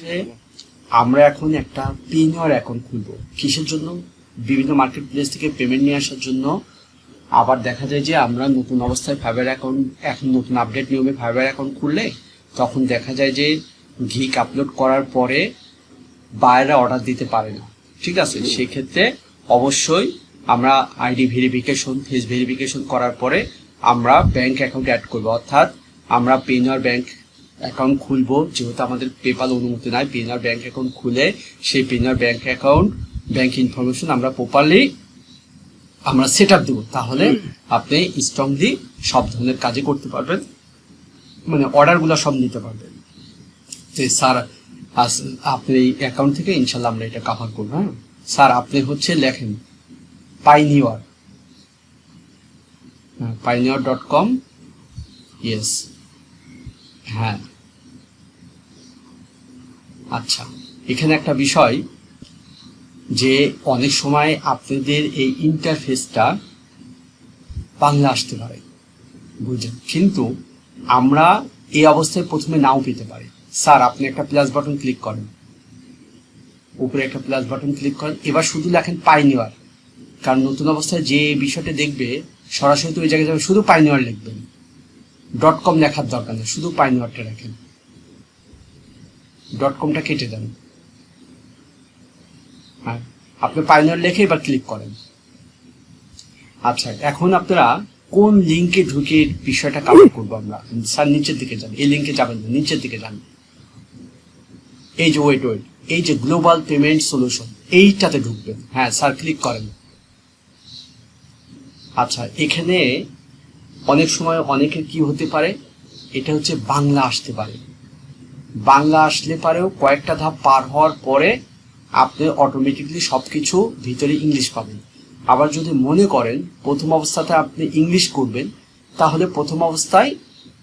যে আমরা এখন একটা পিনিয়র অ্যাকাউন্ট খুলবো। কিসের জন্য? বিভিন্ন মার্কেট প্লেস থেকে পেমেন্ট নিয়ে আসার জন্য। আবার দেখা যায় যে আমরা নতুন অবস্থায় ফাইবার অ্যাকাউন্ট এখন নতুন আপডেট নিয়মে ফাইবার অ্যাকাউন্ট খুললে তখন দেখা যায় যে ঘিক আপলোড করার পরে বায়েরা অর্ডার দিতে পারে না। ঠিক আছে? সেই ক্ষেত্রে অবশ্যই আমরা আইডি ভেরিফিকেশন ফেস ভেরিফিকেশন করার পরে আমরা ব্যাংক অ্যাকাউন্ট অ্যাড করব। অর্থাৎ আমরা পেনিয়র ব্যাংক অ্যাকাউন্ট খুলবো, যেহেতু আমাদের পেপাল অনুমতি নাই পেনিয়র ব্যাংক অ্যাকাউন্ট খুলে সেই Payoneer bank account bank information আমরা প্রপারলি আমরা সেট আপ দেবো। তাহলে আপনি স্ট্রংলি সব ধরনের কাজই করতে পারবেন। মানে অর্ডারগুলো সব নিতে পারবেন। যে, স্যার আপনি এই অ্যাকাউন্ট থেকে ইনশাল্লাহ আমরা এটা কাভার করব। হ্যাঁ? স্যার, আপনি হচ্ছে লেখেন পাইনিওয়ার পাইনিওয়ার ডট কম ইয়েস হ্যাঁ। আচ্ছা এখানে একটা বিষয় যে অনেক সময় আপনাদের এই ইন্টারফেসটা বাংলা আসতে পারে, বুঝলেন? কিন্তু আমরা এই অবস্থায় প্রথমে নাও পেতে পারি। স্যার, আপনি একটা প্লাস বাটন ক্লিক করেন। উপরে একটা প্লাস বাটন ক্লিক করেন। এবার শুধু লেখেন পাইনিওয়ার কারণ নতুন অবস্থায় যে বিষয়টা দেখবে, সরাসরি তো ওই জায়গায় যাবে, শুধু পাইনিওয়ার লিখবেন। ডট কম লেখার দরকার নেই, শুধু পাইনিওয়ারটা রাখেন। ডট কমটা কেটে দেন। হ্যাঁ আপনি পাইনিওয়ার লিখে এবার ক্লিক করেন। আচ্ছা এখন আপনারা কোন লিঙ্কে ঢুকে বিষয়টা কাভার করব আমরা? স্যার, নিচের দিকে যান। এই লিঙ্কে যাবেন না, নিচের দিকে যান। এই যে ওয়েট ওয়েট এই যে গ্লোবাল পেমেন্ট সলিউশন এইটাতে ঢুকবেন। হ্যাঁ স্যার ক্লিক করেন। আচ্ছা এখানে অনেক সময় অনেকের কি হতে পারে? এটা হচ্ছে বাংলা আসতে পারে। বাংলা আসলে পারেও কয়েকটা ধাপ পার হওয়ার পরে আপনি অটোমেটিকলি সব কিছু ভিতরে ইংলিশ পাবেন। আবার যদি মনে করেন প্রথম অবস্থাতে আপনি ইংলিশ করবেন, তাহলে প্রথম অবস্থায়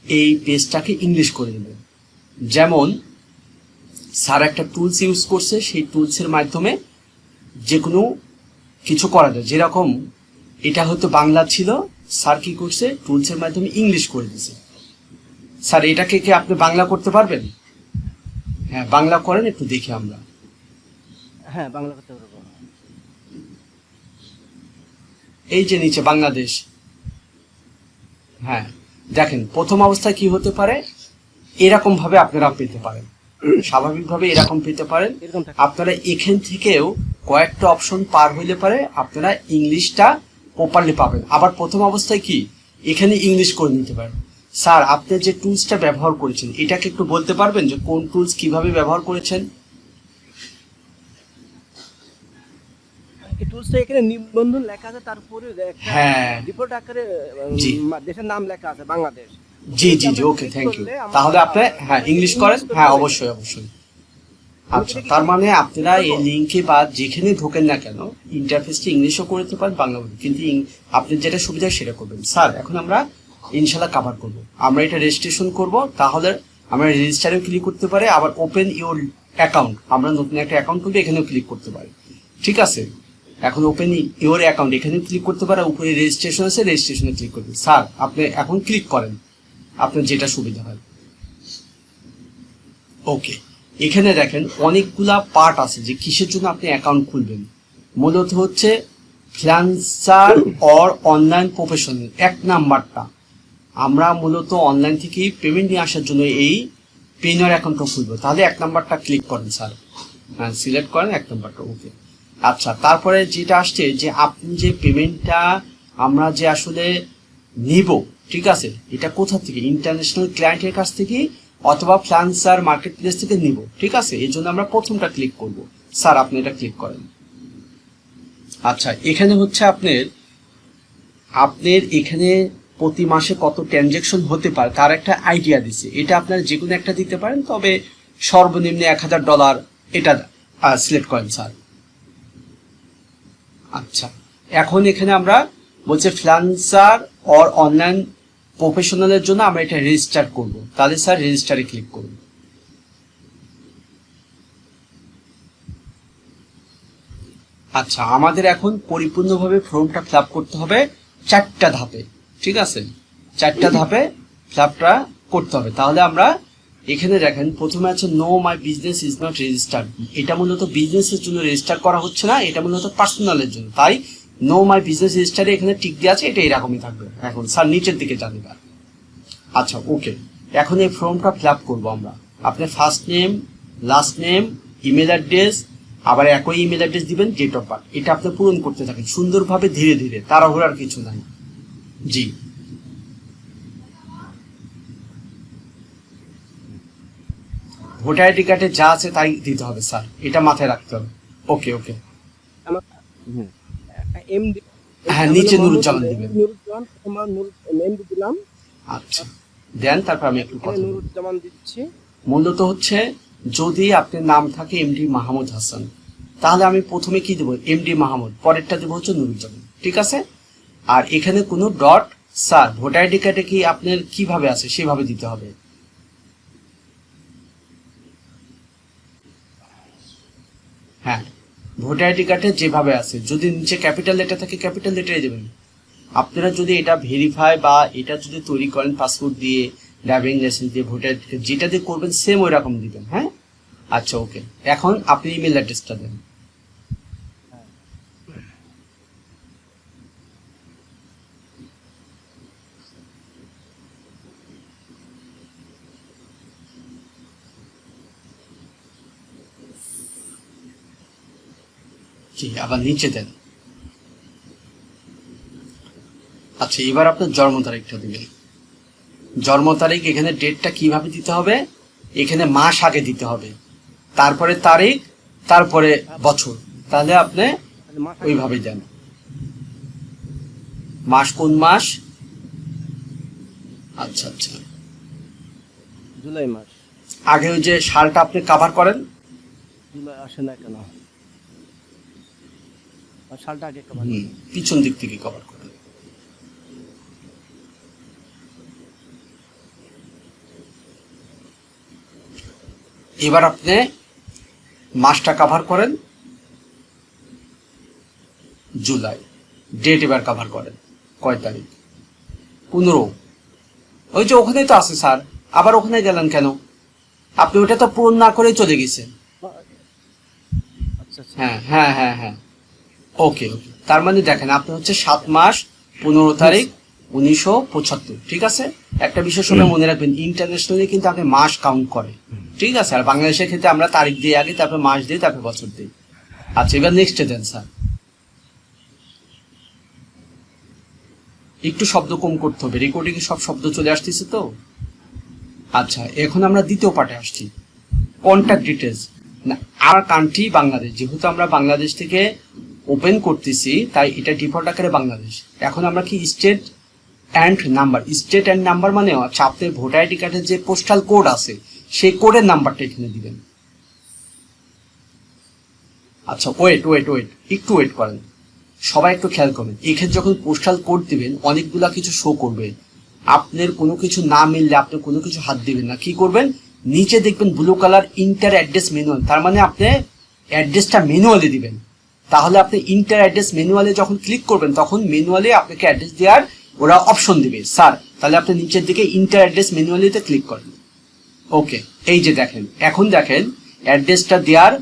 এই পেজটাকে ইংলিশ করে নেবেন। যেমন, স্যার একটা টুলস ইউজ করছে, সেই টুলসের মাধ্যমে যে কোনো কিছু করা যায়। যেরকম, এটা হয়তো বাংলা ছিল স্যার কি করছে? টুলসের মাধ্যমে ইংলিশ করে দিছে স্যার এটাকে কি আপনি বাংলা করতে পারবেন? হ্যাঁ বাংলা করেন একটু দেখি আমরা। হ্যাঁ বাংলা করতে পারব। এই যে নিচে বাংলাদেশ। হ্যাঁ দেখেন প্রথম অবস্থায় কি হতে পারে? এরকম ভাবে আপনারা পেতে পারেন। স্বাভাবিকভাবে এরকম পেতে পারেন। আপনারা এখান থেকেও কয়েকটা অপশন পার হইলে পারে। আপনারা ইংলিশটা প্রপারলি পাবেন। আবার প্রথম অবস্থায় কি? এখানে ইংলিশ করে নিতে পারেন। স্যার আপনি যে টুলসটা ব্যবহার করেছেন এটাকে একটু বলতে পারবেন যে কোন টুলস কীভাবে ব্যবহার করেছেন? এই টুলসটা এখানে নিবন্ধন লেখা আছে তারপরে হ্যাঁ। রিপোর্ট আকারে দেশের নাম লেখা আছে বাংলাদেশ। জি জি জি ওকে থ্যাংক ইউ তাহলে আপনি হ্যাঁ ইংলিশ করেন। হ্যাঁ অবশ্যই অবশ্যই। আচ্ছা তার মানে আপনারা এই লিঙ্কে বা যেখানে ঢোকেন না কেন ইন্টারফেসটা ইংলিশও করতে পারেন, বাংলা কিন্তু আপনার যেটা সুবিধা সেটা করবেন। স্যার, এখন আমরা ইনশাল্লাহ কাভার করব। আমরা এটা রেজিস্ট্রেশন করব, তাহলে আমরা রেজিস্টারেও ক্লিক করতে পারি, আবার ওপেন ইওর অ্যাকাউন্ট আমরা নতুন একটা অ্যাকাউন্ট খুলবে এখানেও ক্লিক করতে পারি। ঠিক আছে? এখন ওপেন ইওর অ্যাকাউন্ট এখানে ক্লিক করতে পারে, উপরে রেজিস্ট্রেশন আছে রেজিস্ট্রেশনে ক্লিক করবেন স্যার, আপনি এখন ক্লিক করেন। আপনার যেটা সুবিধা হয়। ওকে এখানে দেখেন অনেকগুলা পার্ট আছে যে কিসের জন্য আপনি অ্যাকাউন্ট খুলবেন। মূলত হচ্ছে ফ্রিল্যান্সার অর অনলাইন প্রফেশনাল এক নাম্বারটা। আমরা মূলত অনলাইন থেকে পেমেন্ট নিয়ে আসার জন্য এই পেনার অ্যাকাউন্টটা খুলবো। তাহলে এক নাম্বারটা ক্লিক করেন স্যার হ্যাঁ সিলেক্ট করেন, এক নাম্বারটা ওকে আচ্ছা তারপরে যেটা আসছে যে আপনি যে পেমেন্টটা আমরা যে আসলে নিব, ঠিক আছে? এটা কোথা থেকে? ইন্টারন্যাশনাল ক্লায়েন্টের কাছ থেকে অথবা ফ্লান্সার মার্কেট প্লেস থেকে নিব, ঠিক আছে? এই জন্য আমরা প্রথমটা ক্লিক করব। স্যার, আপনি এটা ক্লিক করেন। আচ্ছা এখানে হচ্ছে আপনার আপনার এখানে প্রতি মাসে কত ট্রানজেকশন হতে পারে তার একটা আইডিয়া দিছে। এটা আপনার যে কোনো একটা দিতে পারেন, তবে সর্বনিম্ন এক হাজার ডলার এটা সিলেক্ট করেন, স্যার। আচ্ছা এখন এখানে আমরা বলছে ফ্রিল্যান্সার অর অনলাইন প্রফেশনালের জন্য আমরা এটা রেজিস্টার করব। তাহলে স্যার রেজিস্টারে ক্লিক করুন। আচ্ছা আমাদের এখন পরিপূর্ণভাবে ফর্মটা ফিল করতে হবে চারটা ধাপে, ঠিক আছে? চারটা ধাপে ফিল করতে হবে। তাহলে আমরা এখানে দেখেন, প্রথমে আছে no my business is not registered এটা মূলত বিজনেসের জন্য রেজিস্টার করা হচ্ছে না, এটা মূলত পার্সোনালের জন্য। তাই নো মাই বিজনেস রেজিস্টারে এখানে টিক দিয়ে আছে এটা এরকমই থাকবে। এখন স্যার নিচের দিকে যান আচ্ছা ওকে এখন এই ফর্মটা ফিল আপ করব আমরা। আপনার first name last name email address আবার একই ইমেল অ্যাড্রেস দিবেন ডেট অফ বার্থ এটা আপনি পূরণ করতে থাকেন সুন্দরভাবে ধীরে ধীরে তাড়াহুড়ার কিছু নাই। জি। ভোটার আইডি কার্ডে যা আছে তাই দিতে হবে স্যার এটা মাথায় রাখতে হবে। ওকে ওকে আমার এমডি হ্যাঁ, নিচে নুরুজ্জামান দিবেন। নুরুজ্জামান আমার নুর এমডি দিলাম। আচ্ছা। দেন তারপর আমি একটু কথা নুরুজ্জামান দিচ্ছি। মূলত হচ্ছে যদি আপনার নাম থাকে এমডি মাহমুদ হাসান তাহলে আমি প্রথমে কি দেবো? এমডি মাহমুদ পরেরটা দেবো হচ্ছে নুরুজ্জামান ঠিক আছে? আর এখানে কোনো ডট স্যার ভোটার আইডি কার্ডে কি আপনার কীভাবে আছে সেভাবে দিতে হবে? হ্যাঁ। ভোটার আইডি কার্ডে যেভাবে আছে, যদি নিচে ক্যাপিটাল লেটার থাকে ক্যাপিটাল লেটারে দেবেন। আপনারা যদি এটা ভেরিফাই বা এটা যদি তৈরি করেন পাসপোর্ট দিয়ে ড্রাইভিং লাইসেন্স দিয়ে, ভোটার আইডি কার্ড যেটা দিয়ে করবেন সেম ওই রকম দিবেন হ্যাঁ? আচ্ছা ওকে এখন আপনি ইমেল অ্যাড্রেসটা দেন। জি আবার নিচে দেন। আচ্ছা এবার আপনার জন্ম তারিখটা দিবেন। জন্ম তারিখ এখানে ডেটটা কীভাবে দিতে হবে? এখানে মাস আগে দিতে হবে। তারপরে তারিখ তারপরে বছর। তাহলে আপনি ওইভাবেই দেন। মাস কোন মাস? আচ্ছা আচ্ছা। জুলাই মাস। আগে ওই যে সালটা আপনি কাভার করেন? জুলাই আসে না কেন? সালটা আগে কভার পিছন দিক থেকে কভার করেন এবার আপনি মাসটা কাভার করেন। জুলাই ডেট এবার কাভার করেন কয় তারিখ? পনেরো। ওই যে ওখানেই তো আছে স্যার আবার ওখানে গেলেন কেন? আপনি ওটা তো পূরণ না করে চলে গেছেন। আচ্ছা আচ্ছা। হ্যাঁ হ্যাঁ হ্যাঁ হ্যাঁ। ওকে তার মানে দেখেন আপনি হচ্ছে সাত মাস পনেরো তারিখ উনিশশো পঁচাত্তর ঠিক আছে? একটা বিষয় সময় মনে রাখবেন ইন্টারন্যাশনালি কিন্তু আপনি মাস কাউন্ট করে ঠিক আছে? আর বাংলাদেশের ক্ষেত্রে আমরা তারিখ দিয়ে আগে তারপরে মাস দিই তারপরে বছর দিই আচ্ছা এবার নেক্সট দেন স্যার। একটু শব্দ কম করতে হবে রেকর্ডিং সব শব্দ চলে আসতেছে তো? আচ্ছা এখন আমরা দ্বিতীয় পার্টে আসছি। কন্ট্যাক্ট ডিটেলস না আমার কান্ট্রি বাংলাদেশ যেহেতু আমরা বাংলাদেশ থেকে ওপেন করতেছি, তাই এটা ডিফল্ট আকারে বাংলাদেশ। এখন আমরা কি state and number state and number মানে আচ্ছা আপনার ভোটার আইডি কার্ডের যে পোস্টাল কোড আছে, সেই কোডের নাম্বারটা এখানে দিবেন। আচ্ছা ওয়েট ওয়েট ওয়েট একটু ওয়েট করেন। সবাই একটু খেয়াল করবেন এখানে যখন পোস্টাল কোড দিবেন, অনেকগুলা কিছু শো করবে। আপনার কোনো কিছু না মিললে আপনি কোনো কিছু হাত দিবেন না। কি করবেন? নিচে দেখবেন blue colour enter address manual তার মানে আপনি অ্যাড্রেসটা ম্যানুয়ালি দিবেন। তাহলে আপনি ইন্টার অ্যাড্রেস ম্যানুয়ালে যখন ক্লিক করবেন, তখন ম্যানুয়ালি আপনাকে অ্যাড্রেস দেওয়ার ওরা অপশন দিবে। স্যার, তাহলে আপনি নিচের দিকে ইন্টার অ্যাড্রেস ম্যানুয়ালিতে ক্লিক করেন। ওকে এই যে দেখেন, এখন দেখেন অ্যাড্রেসটা দেওয়ার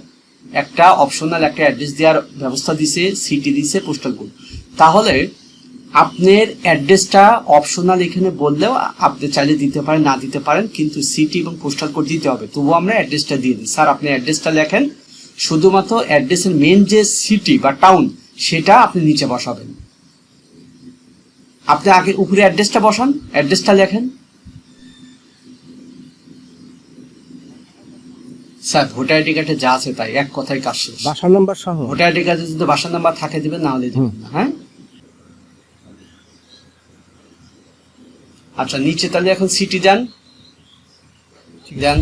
একটা অপশনাল একটা অ্যাড্রেস দেওয়ার ব্যবস্থা দিছে সিটি দিছে পোস্টাল কোড তাহলে আপনার অ্যাড্রেসটা অপশনাল এখানে বললেও আপনি চাইলে দিতে পারেন, না দিতে পারেন, কিন্তু সিটি এবং পোস্টাল কোড দিতে হবে। তবুও আমরা অ্যাড্রেসটা দিয়ে দিই। স্যার, আপনি অ্যাড্রেসটা লেখেন। শুধুমাত্র অ্যাড্রেসের মেন যে সিটি বা টাউন সেটা আপনি নিচে বসাবেন। আপনি আগে উপরে অ্যাড্রেসটা বসান অ্যাড্রেসটা লেখেন। স্যার ভোটার আইডি কার্ডে যা আছে তাই এক কথায় কাজ শেষ। বাসার নাম্বার সহ? ভোটার আইডি কার্ডে যদি বাসার নাম্বার থাকে দিবেন না হলে দিবেন না হ্যাঁ? আচ্ছা নিচে তাহলে এখন সিটি যান। দেন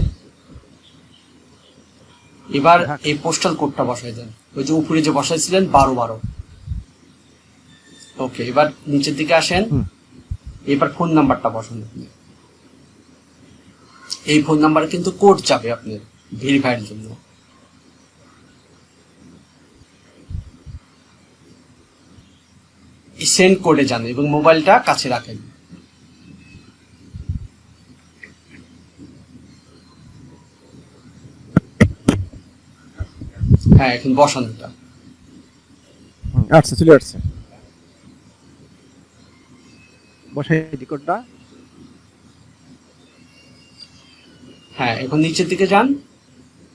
এবার এই পোস্টাল কোডটা বসাই দেন। ওই যে উপরে যে বসাইছিলেন বারো বারো। ওকে এবার নিচের দিকে আসেন। এবার ফোন নাম্বারটা বসান আপনি। এই ফোন নাম্বারে কিন্তু কোড যাবে আপনার ভেরিফাইয়ের জন্য। সেন্ড কোডে যান এবং মোবাইলটা কাছে রাখেন। হ্যাঁ এখন বসান এটা। আচ্ছা চলে আসছে। বসাই টিকটটা হ্যাঁ এখন নিচের দিকে যান।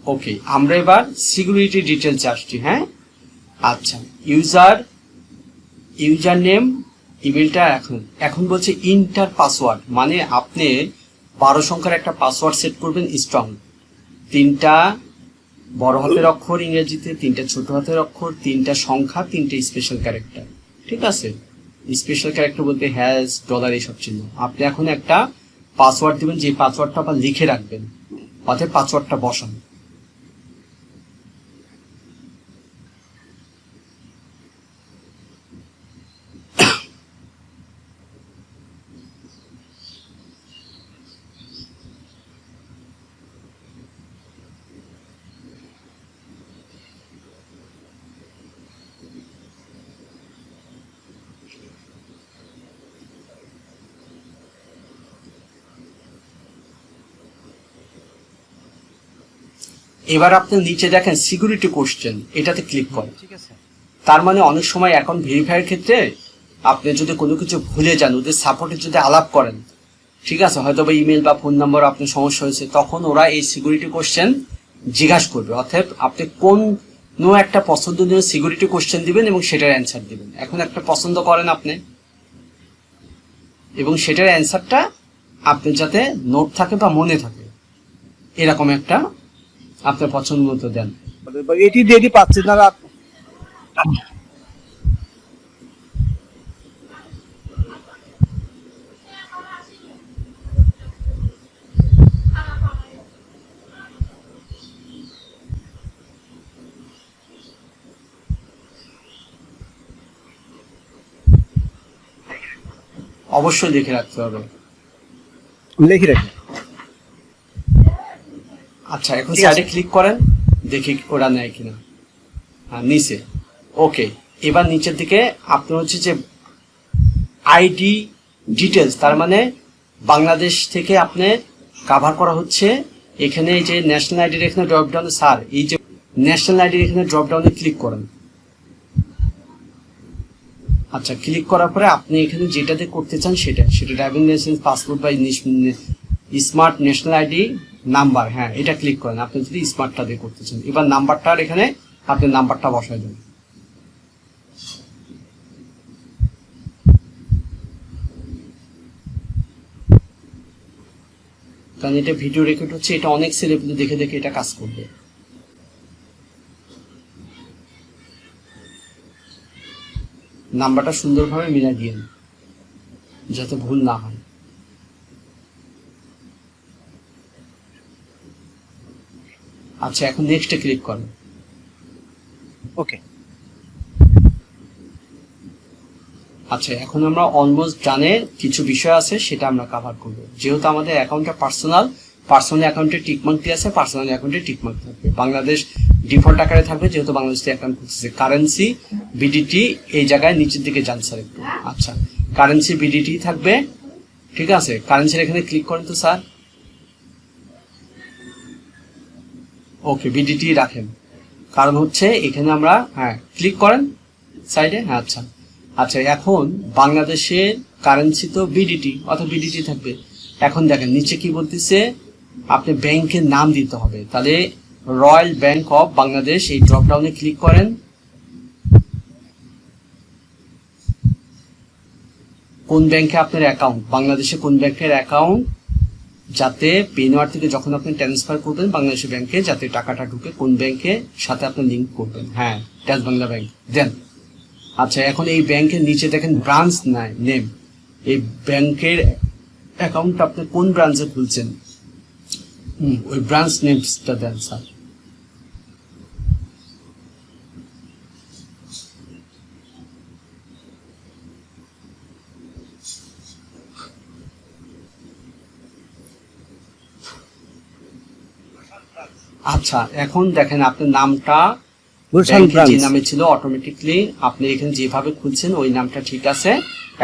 ওকে আমরা এবার সিকিউরিটি ডিটেলস আসছি হ্যাঁ? আচ্ছা ইউজার ইউজার নেম ইমেলটা এখন। এখন বলছে ইন্টার পাসওয়ার্ড মানে আপনি বারো সংখ্যার একটা পাসওয়ার্ড সেট করবেন স্ট্রং তিনটা বড় হাতের অক্ষর, ইংরেজিতে তিনটা ছোট হাতের অক্ষর, তিনটা সংখ্যা, তিনটা স্পেশাল ক্যারেক্টার ঠিক আছে? স্পেশাল ক্যারেক্টার বলতে হ্যাজ ডলার এইসব চিহ্ন। আপনি এখন একটা পাসওয়ার্ড দেবেন, যে পাসওয়ার্ডটা আপনার লিখে রাখবেন। অর্থাৎ পাসওয়ার্ডটা বসান। এবার আপনি নিচে দেখেন সিকিউরিটি কোশ্চেন এটাতে ক্লিক করেন। ঠিক আছে। তার মানে অনেক সময় এখন ভেরিফাইয়ের ক্ষেত্রে আপনি যদি কোনো কিছু ভুলে যান ওদের সাপোর্টে যদি আলাপ করেন ঠিক আছে হয়তো বা ইমেল বা ফোন নাম্বার আপনার সমস্যা হয়েছে তখন ওরা এই সিকিউরিটি কোশ্চেন জিজ্ঞাসা করবে। অর্থাৎ আপনি কোন নো একটা পছন্দনীয় সিকিউরিটি কোশ্চেন দিবেন এবং সেটার অ্যান্সার দিবেন। এখন একটা পছন্দ করেন আপনি এবং সেটার অ্যান্সারটা আপনি যাতে নোট থাকে বা মনে থাকে এরকম একটা আপনার পছন্দ মতো দেন। এটি দেরি পাচ্ছে না রাত অবশ্যই লিখে রাখতে হবে। লিখে রাখি আচ্ছা এখন সাইডে ক্লিক করেন দেখি ওরা নেয় কিনা। হ্যাঁ নিচে। ওকে এবার নিচের দিকে আপনার হচ্ছে যে আইডি ডিটেলস তার মানে বাংলাদেশ থেকে আপনি কাভার করা হচ্ছে। এখানে এই যে ন্যাশনাল আইডির এখানে ড্রপ ডাউনে স্যার এই যে ন্যাশনাল আইডির এখানে ড্রপ ডাউনে ক্লিক করেন। আচ্ছা ক্লিক করার পরে আপনি এখানে যেটাতে করতে চান সেটা সেটা ড্রাইভিং লাইসেন্স পাসপোর্ট বা স্মার্ট ন্যাশনাল আইডি নাম্বার হ্যাঁ এটা ক্লিক করেন। আপনি যদি স্মার্টটা দিয়ে করতে চান, এবার নাম্বারটার এখানে আপনি নাম্বারটা বসায় দেন কারণ এটা ভিডিও রেকর্ড হচ্ছে, এটা অনেক সেলিব্রিটি দেখে দেখে এটা কাজ করবে। নাম্বারটা সুন্দরভাবে মিলাই দিয়ে যাতে ভুল না হয়। আচ্ছা এখন নেক্সটে ক্লিক করেন ওকে আচ্ছা এখন আমরা অলমোস্ট জানে কিছু বিষয় আছে সেটা আমরা কাভার করব। যেহেতু আমাদের অ্যাকাউন্টটা পার্সোনাল পার্সোনাল অ্যাকাউন্টে টিকমার্ক দিয়ে আছে পার্সোনাল অ্যাকাউন্টে টিকমার্ক থাকবে। বাংলাদেশ ডিফল্ট আকারে থাকবে যেহেতু বাংলাদেশ অ্যাকাউন্ট করতেছে কারেন্সি বিডিটি এই জায়গায় নিচের দিকে যান স্যার একটু। আচ্ছা কারেন্সি বিডিটি থাকবে ঠিক আছে? কারেন্সির এখানে ক্লিক করেন তো স্যার ওকে বিডিটি রাখেন। কারণ হচ্ছে এখানে আমরা হ্যাঁ ক্লিক করেন সাইডে হ্যাঁ আচ্ছা। আচ্ছা এখন বাংলাদেশের কারেন্সি তো বিডিটি অর্থাৎ বিডিটি থাকবে। এখন দেখেন, নিচে কি বলতেছে, আপনি ব্যাংকের নাম দিতে হবে। তাহলে রয়্যাল ব্যাংক অফ বাংলাদেশ এই ড্রপ ডাউনে ক্লিক করেন। কোন ব্যাংকে আপনার অ্যাকাউন্ট বাংলাদেশে কোন ব্যাংকের অ্যাকাউন্ট যাতে পেনওয়ার থেকে যখন আপনি ট্রান্সফার করবেন বাংলাদেশের ব্যাংকে যাতে টাকাটা ঢুকে কোন ব্যাংকে সাথে আপনি লিঙ্ক করবেন। হ্যাঁ ট্যাক্স বাংলা ব্যাংক দেন আচ্ছা এখন এই ব্যাংকের নিচে দেখেন ব্রাঞ্চ নাই নেম এই ব্যাংকের অ্যাকাউন্ট আপনি কোন ব্রাঞ্চে খুলছেন? হুম, ওই ব্রাঞ্চ নেমসটা দেন স্যার আচ্ছা এখন দেখেন আপনার নামটা যে নামে ছিল অটোমেটিকলি আপনি এখানে যেভাবে খুলছেন ওই নামটা ঠিক আছে।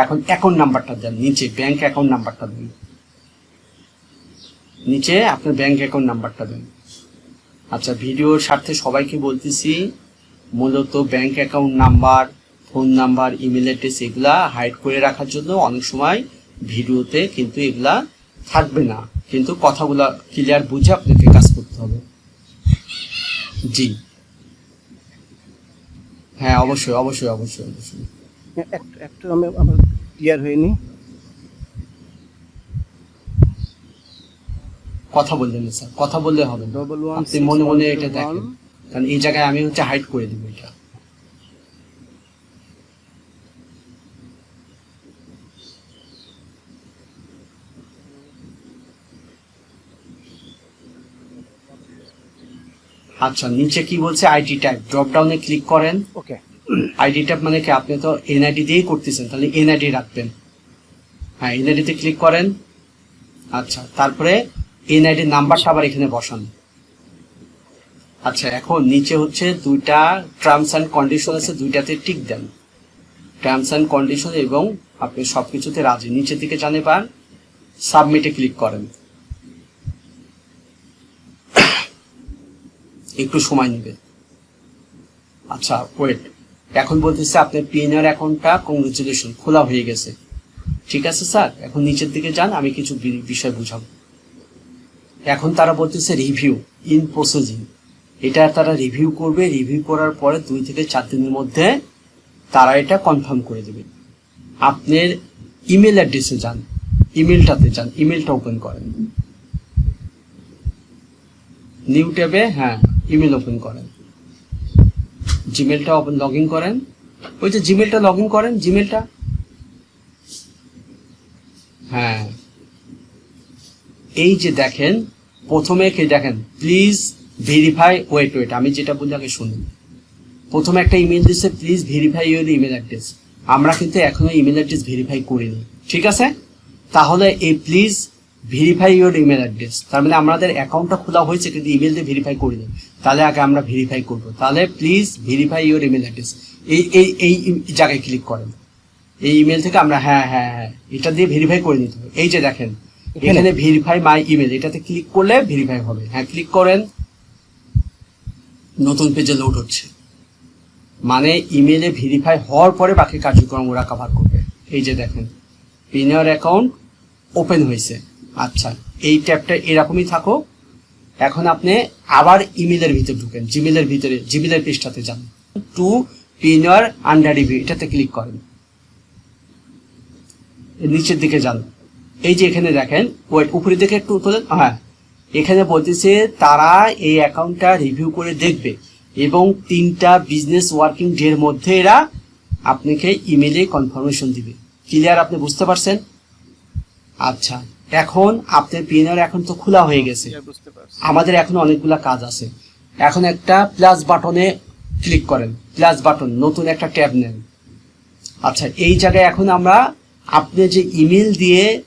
এখন অ্যাকাউন্ট নাম্বারটা দেন নিচে ব্যাংক অ্যাকাউন্ট নাম্বারটা দেন। নিচে আপনার ব্যাংক অ্যাকাউন্ট নাম্বারটা দেন। আচ্ছা ভিডিওর স্বার্থে সবাইকে বলতেছি মূলত bank account number phone number email address এগুলা হাইড করে রাখার জন্য অনেক সময় ভিডিওতে কিন্তু এগুলা থাকবে না। কিন্তু কথাগুলা ক্লিয়ার বুঝে আপনাকে কাজ করতে হবে। জি। হ্যাঁ অবশ্যই অবশ্যই অবশ্যই অবশ্যই। একটু একটু আমি আমার ক্লিয়ার হয়নি কথা বললেন স্যার। কথা বললে হবে ডবল ওয়ান মনে মনে এটা দেখেন। কারণ এই জায়গায় আমি হচ্ছে হাইড করে দিব এটা। আচ্ছা নিচে কি বলছে? আইডি ট্যাগ ড্রপ ডাউনে ক্লিক করেন। ওকে আইডি ট্যাগ মানে কি? আপনি তো এনআইডি দিয়েই করতেছেন তাহলে এনআইডি রাখবেন। হ্যাঁ এনআইডি তে ক্লিক করেন। আচ্ছা তারপরে এনআইডি নাম্বারটা আবার এখানে বসান। আচ্ছা এখন নিচে হচ্ছে দুইটা টার্মস অ্যান্ড কন্ডিশন আছে দুইটাতে টিক দেন। টার্মস অ্যান্ড কন্ডিশন এবং আপনি সবকিছুতে রাজি। নিচের দিকে জানে পান সাবমিটে ক্লিক করেন। একটু সময় নেবে। আচ্ছা ওয়েট এখন বলতেছে আপনার পিএনআর অ্যাকাউন্টটা কংগ্রেচুলেশন খোলা হয়ে গেছে। ঠিক আছে স্যার এখন নিচের দিকে যান, আমি কিছু বিষয় বুঝাবো। এখন তারা বলতেছে রিভিউ ইন প্রসেসিং এটা তারা রিভিউ করবে রিভিউ করার পরে দুই থেকে চার দিনের মধ্যে তারা এটা কনফার্ম করে দেবে। আপনার ইমেল অ্যাড্রেসে যান ইমেলটাতে যান ইমেলটা ওপেন করেন। নিউ ট্যাবে হ্যাঁ। ইমেল ওপেন করেন। জিমেলটা ওপেন লগ ইন করেন। ওই যে জিমেলটা লগ ইন করেন জিমেলটা হ্যাঁ। এই যে দেখেন, প্রথমে কে দেখেন প্লিজ ভেরিফাই ওয়েট ওয়েট আমি যেটা বলি আগে শুনুন। প্রথমে একটা ইমেল দিচ্ছে please verify your email address আমরা কিন্তু এখনও ইমেল অ্যাড্রেস ভেরিফাই করিনি। ঠিক আছে? তাহলে এই please verify your email address তার মানে আমাদের অ্যাকাউন্টটা খোলা হয়েছে কিন্তু ইমেল দিয়ে ভেরিফাই করে করিনি তাহলে আগে আমরা ভেরিফাই করব। তাহলে please verify your email address এই এই এই জায়গায় ক্লিক করেন। এই ইমেল থেকে আমরা হ্যাঁ হ্যাঁ হ্যাঁ এটা দিয়ে ভেরিফাই করে নিতে হবে। এই যে দেখেন এখানে? ভেরিফাই মাই ইমেল এটাতে ক্লিক করলে ভেরিফাই হবে। হ্যাঁ ক্লিক করেন। নতুন পেজে লোড হচ্ছে। মানে ইমেলে ভেরিফাই হওয়ার পরে বাকি কার্যক্রম ওরা কভার করবে। এই যে দেখেন পিনিয়র অ্যাকাউন্ট ওপেন হয়েছে। আচ্ছা এই ট্যাবটা এরকমই থাকো এখন আপনি আবার ইমেলের ভিতরে ঢুকেন, জিমেলের ভিতরে, জিমেলের পৃষ্ঠাতে যান। টু পিনার আন্ডার রিভিউ এটাতে ক্লিক করেন। নিচের দিকে যান। এই যে এখানে দেখেন, ওয়েট, উপরের দিকে একটু তোলেন হ্যাঁ এখানে বলতেছে তারা এই অ্যাকাউন্টটা রিভিউ করে দেখবে এবং তিনটা বিজনেস ওয়ার্কিং ডের মধ্যে এরা আপনাকে ইমেলে কনফার্মেশন দিবে। ক্লিয়ার আপনি বুঝতে পারছেন? আচ্ছা। এখন আপনার পিএনআর এখন তো খোলা হয়ে গেছে। বুঝতে পারছি। আমাদের এখন অনেকগুলা কাজ আছে। এখন একটা প্লাস বাটনে ক্লিক করেন। প্লাস বাটন নতুন একটা ট্যাব নেন। আচ্ছা এই জায়গায় এখন আমরা আপনি যে ইমেল দিয়ে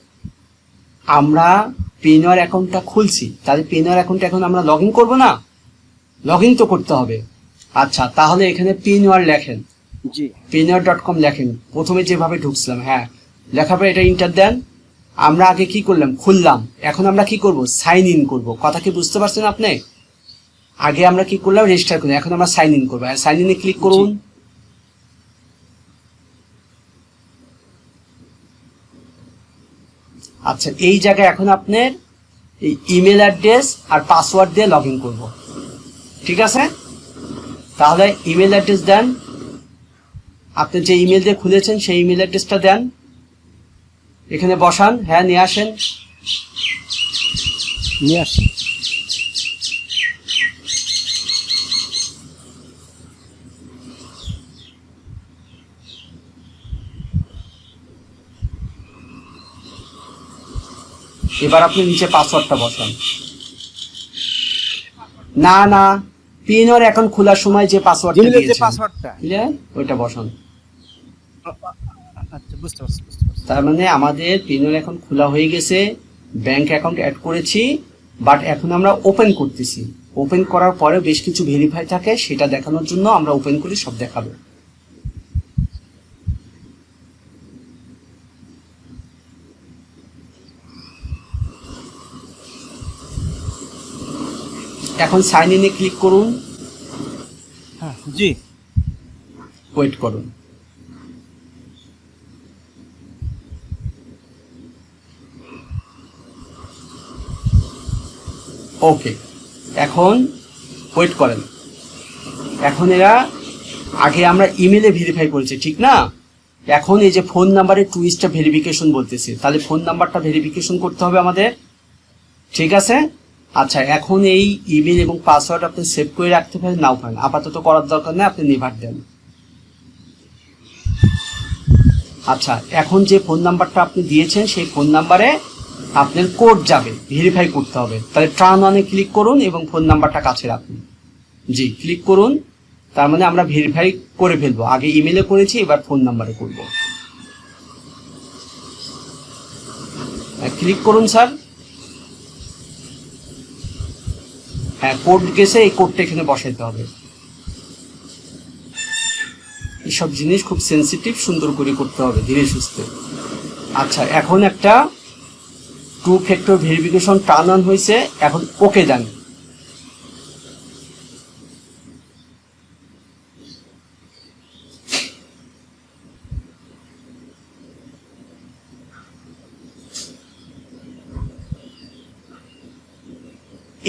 আমরা পেনওয়ার অ্যাকাউন্টটা খুলছি তাহলে পেনওয়ার অ্যাকাউন্টটা এখন আমরা লগ ইন করব না? লগ ইন তো করতে হবে। আচ্ছা তাহলে এখানে পেনওয়ার লেখেন। জি। পেনওয়ার ডট কম লেখেন। প্রথমে যেভাবে ঢুকছিলাম হ্যাঁ। লেখার পরে এটা ইন্টার দেন। আমরা আগে কি করলাম? খুললাম। এখন আমরা কি করব? সাইন ইন করব। কথা কি বুঝতে পারছেন আপনি? আগে আমরা কি করলাম? রেজিস্টার করলাম। এখন আমরা সাইন ইন করব। সাইন ইনে ক্লিক করুন। আচ্ছা এই জায়গায় এখন আপনার এই ইমেল অ্যাড্রেস আর পাসওয়ার্ড দিয়ে লগ ইন করব। ঠিক আছে? তাহলে ইমেল অ্যাড্রেস দেন। আপনি যে ইমেল দিয়ে খুলেছেন সেই ইমেল অ্যাড্রেসটা দেন। এখানে বসান হ্যাঁ নিয়ে আসেন। নিয়ে আসি এবার আপনি নিচে পাসওয়ার্ডটা বসান। না না পিন ওর এখন খোলার সময় যে পাসওয়ার্ডটা দিয়েছেন। পাসওয়ার্ডটা ওইটা বসান। বুঝতে পারছি তার মানে আমাদের পিনর এখন খোলা হয়ে গেছে ব্যাংক অ্যাকাউন্ট অ্যাড করেছি বাট এখন আমরা ওপেন করতেছি। ওপেন করার পরে বেশ কিছু ভেরিফাই থাকে সেটা দেখানোর জন্য আমরা ওপেন করি সব দেখাবো। এখন সাইন ইনে ক্লিক করুন। হ্যাঁ জি। ওয়েট করুন। ওকে এখন ওয়েট করেন। এখন এরা, আগে আমরা ইমেলে ভেরিফাই করেছি, ঠিক না? এখন এই যে ফোন নাম্বারে টু স্টেপ ভেরিফিকেশন বলতেছে, তাহলে ফোন নাম্বারটা ভেরিফিকেশন করতে হবে আমাদের। ঠিক আছে? আচ্ছা এখন এই ইমেল এবং পাসওয়ার্ড আপনি সেভ করে রাখতে পারেন, নাও পারেন। আপাতত করার দরকার নেই, আপনি নেভার দেন। আচ্ছা এখন যে ফোন নাম্বারটা আপনি দিয়েছেন, সেই ফোন নাম্বারে আপনার কোড যাবে ভেরিফাই করতে হবে। তাহলে ট্রান অনে ক্লিক করুন এবং ফোন নাম্বারটা কাছে রাখুন। জি ক্লিক করুন। তার মানে আমরা ভেরিফাই করে ফেলব। আগে ইমেলে করেছি, এবার ফোন নাম্বারে করব। ক্লিক করুন স্যার হ্যাঁ কোড গেছে, এই কোডটা এখানে বসাইতে হবে। এইসব জিনিস খুব সেন্সিটিভ সুন্দর করে করতে হবে, ধীরে সুস্থে। আচ্ছা এখন একটা two factor verification turn on হয়েছে, এখন ওকে দেন।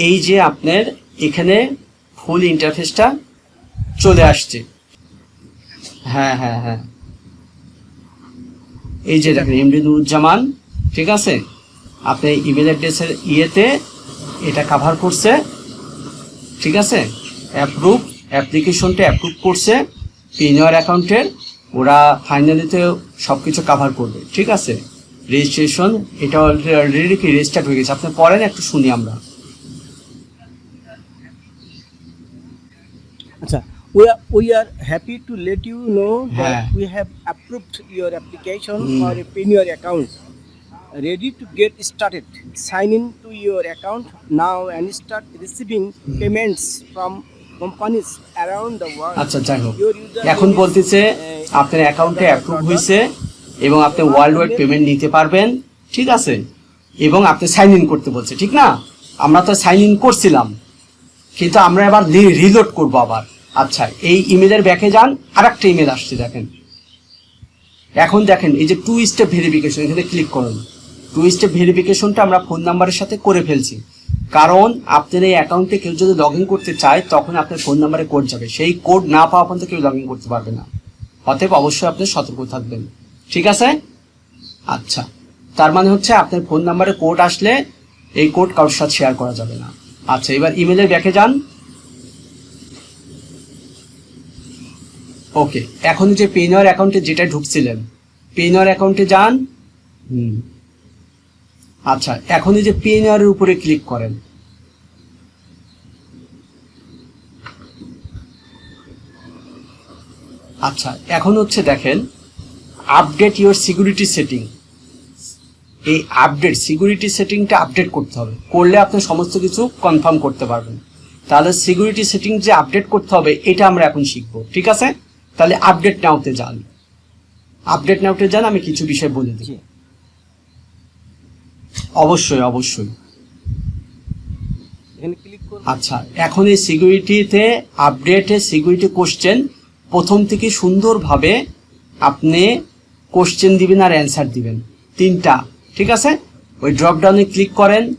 এই যে আপনার এখানে ফুল ইন্টারফেসটা চলে আসছে। হ্যাঁ হ্যাঁ হ্যাঁ। এই যে দেখেন, এমডি নুরুজ্জামান, ঠিক আছে? আপনি ইমেল অ্যাড্রেসের ইয়েতে এটা কাভার করছে ঠিক আছে অ্যাপ্রুভ অ্যাপ্লিকেশনটা অ্যাপ্রুভ করছে পিনিয়র অ্যাকাউন্টের ওরা ফাইনালিতে সব কিছু কাভার করবে ঠিক আছে রেজিস্ট্রেশন এটা অলরেডি কি রেজিস্টার্ড হয়ে গেছে আপনি পড়েন একটু শুনি আমরা আচ্ছা we are we are happy to let you know that হ্যাঁ। we have approved your application Hmm. for a pin your account ready to get started. Sign in to your account now and start receiving payments from companies around the world. আচ্ছা যাই হোক। এখন বলতেছে uh, আপনার অ্যাকাউন্টে approve হয়েছে এবং আপনি ওয়ার্ল্ড ওয়াইড পেমেন্ট নিতে পারবেন ঠিক আছে? এবং আপনি সাইন ইন করতে বলছে ঠিক না? আমরা তো সাইন ইন করছিলাম কিন্তু আমরা এবার রিলোড করব আবার। আচ্ছা এই ইমেলের ব্যাকে যান আর একটা ইমেল আসছে দেখেন। এখন দেখেন এই যে টু স্টেপ ভেরিফিকেশন এখানে ক্লিক করুন। টু স্টেপ ভেরিফিকেশনটা আমরা ফোন নাম্বারের সাথে করে ফেলছি। কারণ আপনার এই অ্যাকাউন্টে কেউ যদি লগ করতে চায়, তখন আপনার ফোন নাম্বারে কোড যাবে। সেই কোড না পাওয়া পর্যন্ত কেউ লগ করতে পারবে না। অতএব অবশ্যই আপনি সতর্ক থাকবেন। ঠিক আছে? আচ্ছা। তার মানে হচ্ছে আপনার ফোন নাম্বারে কোড আসলে এই কোড কারোর সাথে শেয়ার করা যাবে না। আচ্ছা এবার ইমেলের ব্যাকে যান। ওকে এখন যে পেনর অ্যাকাউন্টে যেটা ঢুকছিলেন পেনর অ্যাকাউন্টে যান। হুম। আচ্ছা এখন এই যে পেনরের উপরে ক্লিক করেন। আচ্ছা এখন হচ্ছে দেখেন আপডেট ইওর সিকিউরিটি সেটিং এই আপডেট সিকিউরিটি সেটিংটা আপডেট করতে হবে। করলে আপনি সমস্ত কিছু কনফার্ম করতে পারবেন। তাহলে সিকিউরিটি সেটিং যে আপডেট করতে হবে, এটা আমরা এখন শিখব, ঠিক আছে? তাহলে আপডেট নাওতে যান। আপডেট নাওতে যান, আমি কিছু বিষয় বলে দিই। অবশ্যই অবশ্যই। আচ্ছা এখন এই সিকিউরিটিতে আপডেটে সিকিউরিটি কোশ্চেন প্রথম থেকে সুন্দরভাবে আপনি কোশ্চেন দিবেন আর অ্যান্সার দিবেন। তিনটা ঠিক আছে? ওই ড্রপডাউনে ক্লিক করেন।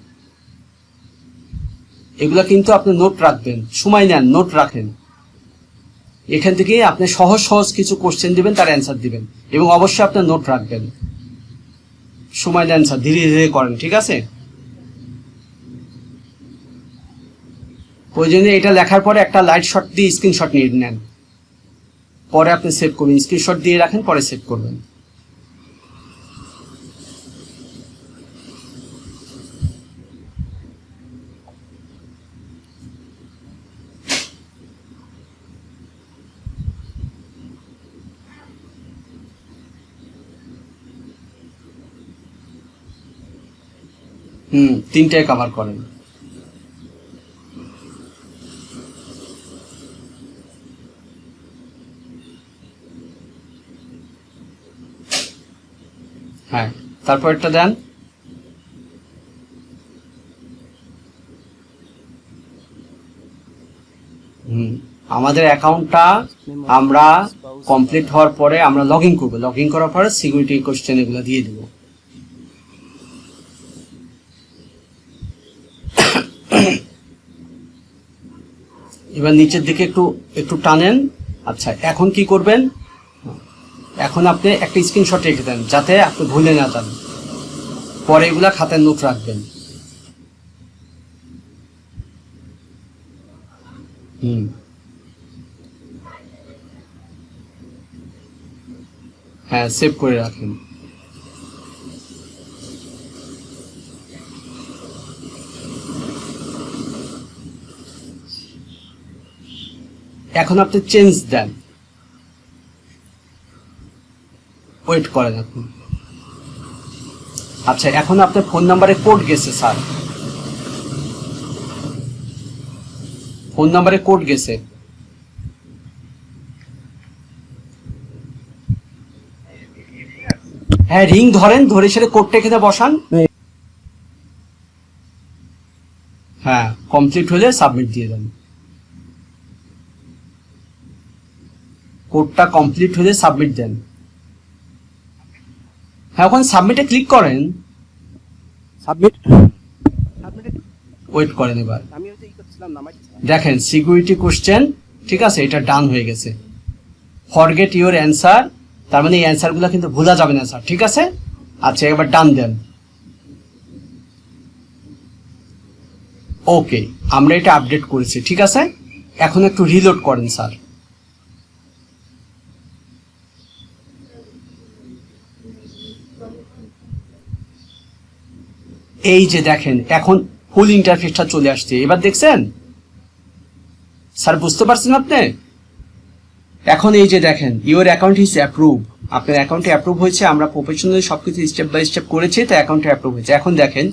এগুলো কিন্তু আপনি নোট রাখবেন। সময় নেন নোট রাখেন। এখান থেকে আপনি সহজ সহজ কিছু কোশ্চেন দিবেন তার অ্যান্সার দিবেন। এবং অবশ্যই আপনার নোট রাখবেন। সময় দেন, স্যার। ধীরে ধীরে করেন, ঠিক আছে? জন্য এটা লেখার পরে একটা লাইট শট দিয়ে স্ক্রিনশট নিয়ে নেন। পরে আপনি সেভ করবেন স্ক্রিনশট দিয়ে রাখেন, পরে সেভ করবেন। হুম, তিনটায় কভার করেন। হ্যাঁ তারপর একটা দেন আমাদের অ্যাকাউন্টটা আমরা কমপ্লিট হওয়ার পরে আমরা লগ ইন করব। লগ ইন করার পরে সিকিউরিটি কোশ্চেন এগুলো দিয়ে দেবো। এবার নিচের দিকে একটু একটু টানেন। আচ্ছা এখন কি করবেন? এখন আপনি একটা স্ক্রিনশট রেখে দেন, যাতে আপনি ভুলে না যান। পরে এগুলা খাতায় নোট রাখবেন। হুম। হ্যাঁ সেভ করে রাখেন। এখন আপনি চেঞ্জ দেন। ওয়েট করেন এখন আচ্ছা এখন আপনার ফোন নাম্বারে কোড গেছে স্যার ফোন নাম্বারে কোড গেছে। হ্যাঁ রিং ধরেন ধরে সেটা কোডটা এখানে বসান। হ্যাঁ। কমপ্লিট হলে সাবমিট দিয়ে দেন। কোডটা কমপ্লিট হলে সাবমিট দেন হ্যাঁ ওখানে সাবমিটে ক্লিক করেন। সাবমিট ওয়েট করেন এবার। আমি হয়তো ই করছিলাম নামাইছিলাম দেখেন সিকিউরিটি কোশ্চেন ঠিক আছে? এটা ডান হয়ে গেছে। ফরগেট ইওর অ্যান্সার তার মানে এই অ্যান্সারগুলো কিন্তু ভোলা যাবে না স্যার ঠিক আছে? আচ্ছা এবার ডান দেন ওকে আমরা এটা আপডেট করেছি ঠিক আছে? এখন একটু রিলোড করেন স্যার এই যে দেখেন, এখন ফুল ইন্টারফেসটা চলে আসছে। এবার দেখছেন? স্যার, বুঝতে পারছেন আপনি? এখন এই যে দেখেন ইউর অ্যাকাউন্ট ইজ অ্যাপ্রুভ আপনার অ্যাকাউন্টে অ্যাপ্রুভ হয়েছে, আমরা প্রফেশনালি সবকিছু স্টেপ বাই স্টেপ করেছি তো অ্যাকাউন্টে অ্যাপ্রুভ হয়েছে। এখন দেখেন